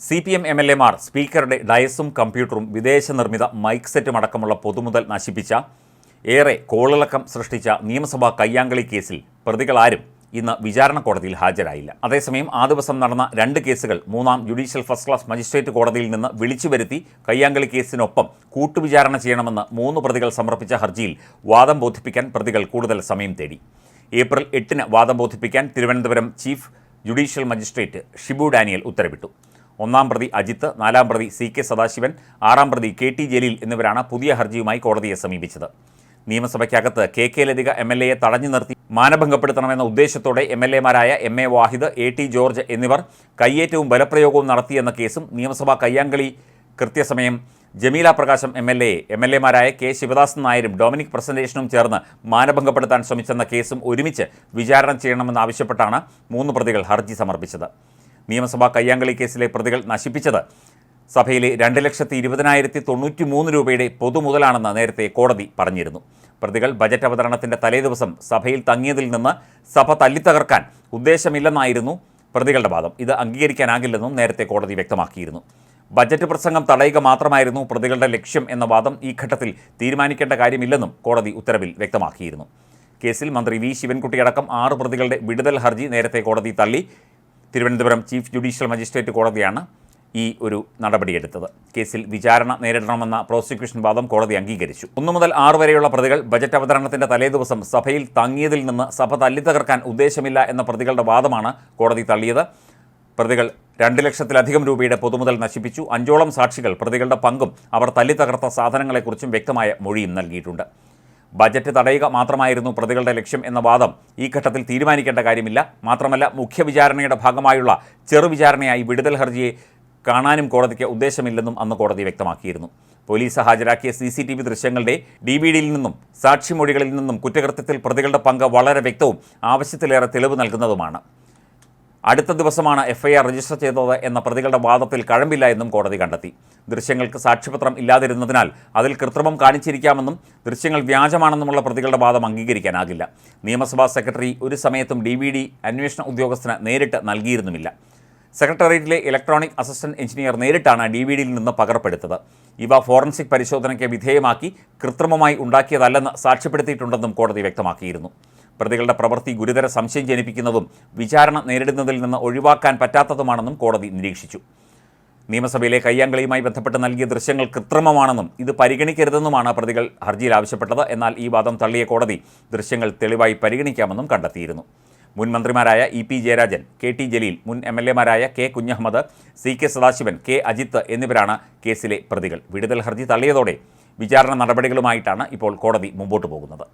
C P M M L എമാർ സ്പീക്കറുടെ ഡയസും കമ്പ്യൂട്ടറും വിദേശ നിർമ്മിത മൈക്ക് സെറ്റും അടക്കമുള്ള പൊതുമുതൽ നശിപ്പിച്ച ഏറെ കോളിളക്കം സൃഷ്ടിച്ച നിയമസഭാ കയ്യാങ്കളി കേസിൽ പ്രതികളാരും ഇന്ന് വിചാരണ കോടതിയിൽ ഹാജരായില്ല. അതേസമയം ആ ദിവസം നടന്ന രണ്ട് കേസുകൾ മൂന്നാം ജുഡീഷ്യൽ ഫസ്റ്റ് ക്ലാസ് മജിസ്ട്രേറ്റ് കോടതിയിൽ നിന്ന് വിളിച്ചു വരുത്തി കയ്യാങ്കളി കേസിനൊപ്പം കൂട്ടുവിചാരണ ചെയ്യണമെന്ന് മൂന്ന് പ്രതികൾ സമർപ്പിച്ച ഹർജിയിൽ വാദം ബോധിപ്പിക്കാൻ പ്രതികൾ കൂടുതൽ സമയം തേടി. ഏപ്രിൽ എട്ടിന് വാദം ബോധിപ്പിക്കാൻ Thiruvananthapuram chief judicial magistrate Shibu Daniel ഉത്തരവിട്ടു. ഒന്നാം പ്രതി അജിത്ത് നാലാം പ്രതി സി കെ സദാശിവൻ ആറാം പ്രതി കെ ടി ജലീൽ എന്നിവരാണ് പുതിയ ഹർജിയുമായി കോടതിയെ സമീപിച്ചത്. നിയമസഭയ്ക്കകത്ത് K K Latika M L എയെ തടഞ്ഞു നിർത്തി മാനഭംഗപ്പെടുത്തണമെന്ന ഉദ്ദേശത്തോടെ M L എമാരായ M A Wahid A T George എന്നിവർ കയ്യേറ്റവും ബലപ്രയോഗവും നടത്തിയെന്ന കേസും നിയമസഭാ കയ്യാങ്കളി കൃത്യസമയം Jameela Prakasam M L A M L എമാരായ K Sivadasan നായരും ഡൊമിനിക് പ്രസന്റേഷനും ചേർന്ന് മാനഭംഗപ്പെടുത്താൻ ശ്രമിച്ചെന്ന കേസും ഒരുമിച്ച് വിചാരണ ചെയ്യണമെന്നാവശ്യപ്പെട്ടാണ് മൂന്ന് പ്രതികൾ ഹർജി സമർപ്പിച്ചത്. നിയമസഭാ കയ്യാങ്കളി കേസിലെ പ്രതികൾ നശിപ്പിച്ചത്. സഭയിലെ രണ്ട് ലക്ഷത്തി ഇരുപതിനായിരത്തി തൊണ്ണൂറ്റി മൂന്ന് രൂപയുടെ പൊതുമുതലാണെന്ന് നേരത്തെ കോടതി പറഞ്ഞിരുന്നു. പ്രതികൾ ബജറ്റ് അവതരണത്തിന്റെ തലേദിവസം സഭയിൽ തങ്ങിയതിൽ നിന്ന് സഭ തല്ലിത്തകർക്കാൻ ഉദ്ദേശമില്ലെന്നായിരുന്നു പ്രതികളുടെ വാദം. ഇത് അംഗീകരിക്കാനാകില്ലെന്നും നേരത്തെ കോടതി വ്യക്തമാക്കിയിരുന്നു. ബജറ്റ് പ്രസംഗം തടയുക മാത്രമായിരുന്നു പ്രതികളുടെ ലക്ഷ്യം എന്ന വാദം ഈ ഘട്ടത്തിൽ തീരുമാനിക്കേണ്ട കാര്യമില്ലെന്നും കോടതി ഉത്തരവിൽ വ്യക്തമാക്കിയിരുന്നു. കേസിൽ മന്ത്രി വി. ശിവൻകുട്ടിയടക്കം ആറ് പ്രതികളുടെ വിടുതൽ ഹർജി നേരത്തെ കോടതി തള്ളി. തിരുവനന്തപുരം ചീഫ് ജുഡീഷ്യൽ മജിസ്ട്രേറ്റ് കോടതിയാണ് ഈ ഒരു നടപടിയെടുത്തത് കേസിൽ വിചാരണ നേരിടണമെന്ന പ്രോസിക്യൂഷൻ വാദം കോടതി അംഗീകരിച്ചു. ഒന്നു മുതൽ ആറ് വരെയുള്ള പ്രതികൾ ബജറ്റ് അവതരണത്തിന്റെ തലേദിവസം സഭയിൽ തങ്ങിയതിൽ നിന്ന് സഭ തല്ലിത്തകർക്കാൻ ഉദ്ദേശമില്ല എന്ന പ്രതികളുടെ വാദമാണ് കോടതി തള്ളിയത്. പ്രതികൾ രണ്ട് ലക്ഷത്തിലധികം രൂപയുടെ പൊതുമുതൽ നശിപ്പിച്ചു. അഞ്ചോളം സാക്ഷികൾ പ്രതികളുടെ പങ്കും അവർ തല്ലിത്തകർത്ത സാധനങ്ങളെക്കുറിച്ചും വ്യക്തമായ മൊഴിയും നൽകിയിട്ടുണ്ട്. ബജറ്റ് തടയുക മാത്രമായിരുന്നു പ്രതികളുടെ ലക്ഷ്യം എന്ന വാദം ഈ ഘട്ടത്തിൽ തീരുമാനിക്കേണ്ട കാര്യമില്ല. മാത്രമല്ല മുഖ്യ വിചാരണയുടെ ഭാഗമായുള്ള ചെറുവിചാരണയായി വിടുതൽ ഹർജിയെ കാണാനും കോടതിക്ക് ഉദ്ദേശമില്ലെന്നും അന്ന് കോടതി വ്യക്തമാക്കിയിരുന്നു. പോലീസ് ഹാജരാക്കിയ സി സി ടി വി ദൃശ്യങ്ങളുടെ ഡി വി ഡിയിൽ നിന്നും സാക്ഷിമൊഴികളിൽ നിന്നും കുറ്റകൃത്യത്തിൽ പ്രതികളുടെ പങ്ക് വളരെ വ്യക്തവും ആവശ്യത്തിലേറെ തെളിവ് നൽകുന്നതുമാണ്. അടുത്ത ദിവസമാണ് എഫ്ഐആർ രജിസ്റ്റർ ചെയ്തത് എന്ന പ്രതികളുടെ വാദത്തിൽ കഴമ്പില്ല എന്നും കോടതി കണ്ടെത്തി. ദൃശ്യങ്ങൾക്ക് സാക്ഷ്യപത്രം ഇല്ലാതിരുന്നതിനാൽ അതിൽ കൃത്രിമം കാണിച്ചിരിക്കാമെന്നും ദൃശ്യങ്ങൾ വ്യാജമാണെന്നുമുള്ള പ്രതികളുടെ വാദം അംഗീകരിക്കാനാകില്ല. നിയമസഭാ സെക്രട്ടറി ഒരു സമയത്തും ഡി വി ഡി അന്വേഷണ ഉദ്യോഗസ്ഥന് നേരിട്ട് നൽകിയിരുന്നുമില്ല. സെക്രട്ടേറിയറ്റിലെ ഇലക്ട്രോണിക് അസിസ്റ്റന്റ് എഞ്ചിനീയർ നേരിട്ടാണ് ഡി വി ഡിയിൽ നിന്ന് പകർപ്പെടുത്തത്. ഇവ ഫോറൻസിക് പരിശോധനയ്ക്ക് വിധേയമാക്കി കൃത്രിമമായി ഉണ്ടാക്കിയതല്ലെന്ന് സാക്ഷ്യപ്പെടുത്തിയിട്ടുണ്ടെന്നും കോടതി വ്യക്തമാക്കിയിരുന്നു. പ്രതികളുടെ പ്രവൃത്തി ഗുരുതര സംശയം ജനിപ്പിക്കുന്നതും വിചാരണ നേരിടുന്നതിൽ നിന്ന് ഒഴിവാക്കാൻ പറ്റാത്തതുമാണെന്നും കോടതി നിരീക്ഷിച്ചു. നിയമസഭയിലെ കയ്യാങ്കളിയുമായി ബന്ധപ്പെട്ട് നൽകിയ ദൃശ്യങ്ങൾ കൃത്രിമമാണെന്നും ഇത് പരിഗണിക്കരുതെന്നുമാണ് പ്രതികൾ ഹർജിയിൽ ആവശ്യപ്പെട്ടത്. എന്നാൽ ഈ വാദം തള്ളിയ കോടതി ദൃശ്യങ്ങൾ തെളിവായി പരിഗണിക്കാമെന്നും കണ്ടെത്തിയിരുന്നു. മുൻ മന്ത്രിമാരായ E P Jayarajan K T Jaleel മുൻ M L എമാരായ K Kunhahammed C K Sadasivan K Ajith എന്നിവരാണ് കേസിലെ പ്രതികൾ. വിടുതൽ ഹർജി തള്ളിയതോടെ വിചാരണ നടപടികളുമായിട്ടാണ് ഇപ്പോൾ കോടതി മുമ്പോട്ട് പോകുന്നത്.